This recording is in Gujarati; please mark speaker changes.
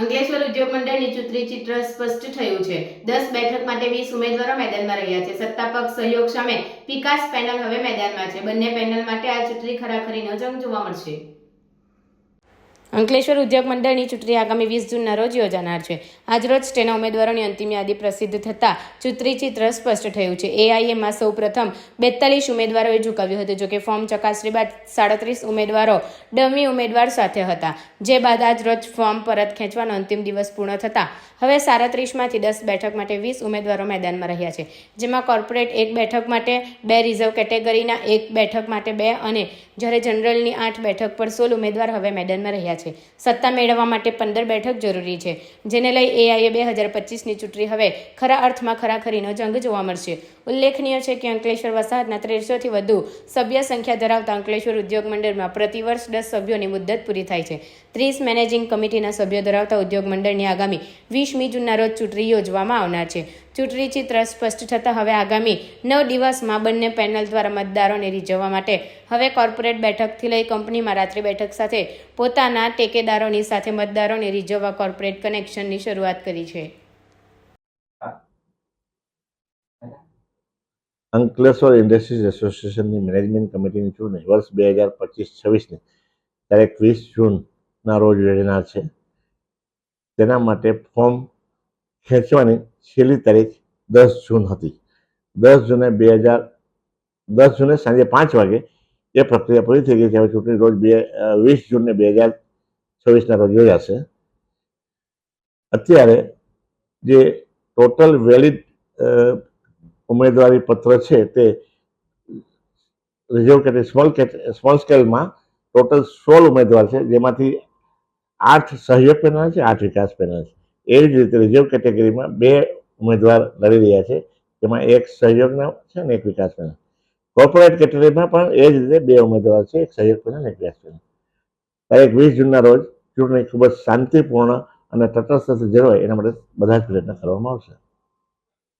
Speaker 1: અંકલેશ્વર ઉદ્યોગ મંડળની ચૂંટણી ચિત્ર સ્પષ્ટ થયું છે. દસ બેઠક માટે વીસ ઉમેદવારો મેદાનમાં રહ્યા છે. સત્તાપક્ષ સહયોગ સામે વિકાસ પેનલ હવે મેદાનમાં છે. બંને પેનલ માટે આ ચૂંટણી ખરાખરીનો જંગ જોવા મળશે. અંકલેશ્વર ઉદ્યોગ મંડળની ચૂંટણી આગામી વીસ જૂનના રોજ યોજાનાર છે. આજરોજ તેના ઉમેદવારોની અંતિમ યાદી પ્રસિદ્ધ થતાં ચૂંટણી ચિત્ર સ્પષ્ટ થયું છે. એઆઈએમાં સૌ પ્રથમ બેતાલીસ ઉમેદવારોએ ઝુકાવ્યું હતું, જોકે ફોર્મ ચકાસણી બાદ સાડત્રીસ ઉમેદવારો ડમી ઉમેદવાર સાથે હતા, જે બાદ આજરોજ ફોર્મ પરત ખેંચવાનો અંતિમ દિવસ પૂર્ણ થતાં હવે સાડત્રીસમાંથી દસ બેઠક માટે વીસ ઉમેદવારો મેદાનમાં રહ્યા છે, જેમાં કોર્પોરેટ એક બેઠક માટે બે, રિઝર્વ કેટેગરીના એક બેઠક માટે બે અને જ્યારે જનરલની આઠ બેઠક પર સોળ ઉમેદવાર હવે મેદાનમાં રહ્યા છે. સત્તા મેળવવા માટે પંદર બેઠક જરૂરી છે. જેને લઈ એઆઈએ બે હજાર પચીસની ચૂંટણી હવે ખરા અર્થમાં ખરાખરીનો જંગ જોવા મળશે. ઉલ્લેખનીય છે કે અંકલેશ્વર વસાહતના ત્રેસોથી વધુ સભ્ય સંખ્યા ધરાવતા અંકલેશ્વર ઉદ્યોગ મંડળમાં પ્રતિવર્ષ દસ સભ્યોની મુદ્દત પૂરી થાય છે. ત્રીસ મેનેજિંગ કમિટીના સભ્યો ધરાવતા ઉદ્યોગ મંડળની આગામી વીસમી જૂનના રોજ ચૂંટણી યોજવામાં આવનાર છે. ચૂંટણી ચિત્ર સ્પષ્ટ થતાં હવે આગામી નવ દિવસમાં બંને પેનલ દ્વારા મતદારોને રીઝવવા માટે હવે કોર્પોરેટ બેઠકથી લઈ કંપનીમાં રાત્રિ બેઠક સાથે પોતાના ટેકેદારોની સાથે મતદારોને રીઝવવા કોર્પોરેટ કનેક્શનની શરૂઆત કરી છે.
Speaker 2: અંકલેશ્વર ઇન્ડસ્ટ્રીઝ એસોસિએશનની મેનેજમેન્ટ કમિટીની ચૂંટણી વર્ષ બે હજાર પચીસ છવ્વીસની તારીખ વીસ જૂનના રોજ યોજાનાર છે. તેના માટે ફોર્મ ખેંચવાની છેલ્લી તારીખ દસ જૂન હતી. દસ જૂને બે હજાર, દસ જૂને સાંજે પાંચ વાગે એ પ્રક્રિયા પૂરી થઈ ગઈ છે. હવે ચૂંટણી રોજ બે વીસ જૂનને બે હજાર છવ્વીસના રોજ યોજાશે. અત્યારે જે ટોટલ વેલિડ ઉમેદવારી પત્ર છે તે રિઝર્વ કેટેગરી, સ્મોલ સ્મોલ સ્કેલમાં ટોટલ સોળ ઉમેદવાર છે, જેમાંથી આઠ સહયોગ પેનલ છે, આઠ વિકાસ પેનલ છે. એવી જ રીતે રિઝર્વ કેટેગરીમાં બે ઉમેદવાર લડી રહ્યા છે. તેમાં એક સહયોગના છે અને એક વિકાસ કોર્પોરેટ કેટેગરીમાં પણ એ જ રીતે બે ઉમેદવાર છે, એક સહયોગ પેનલ અને એક વિકાસના. તારીખ વીસ જૂનના રોજ ચૂંટણી ખૂબ જ શાંતિપૂર્ણ અને તટસ્થ જળવાય એના માટે બધા જ પ્રયત્ન કરવામાં આવશે.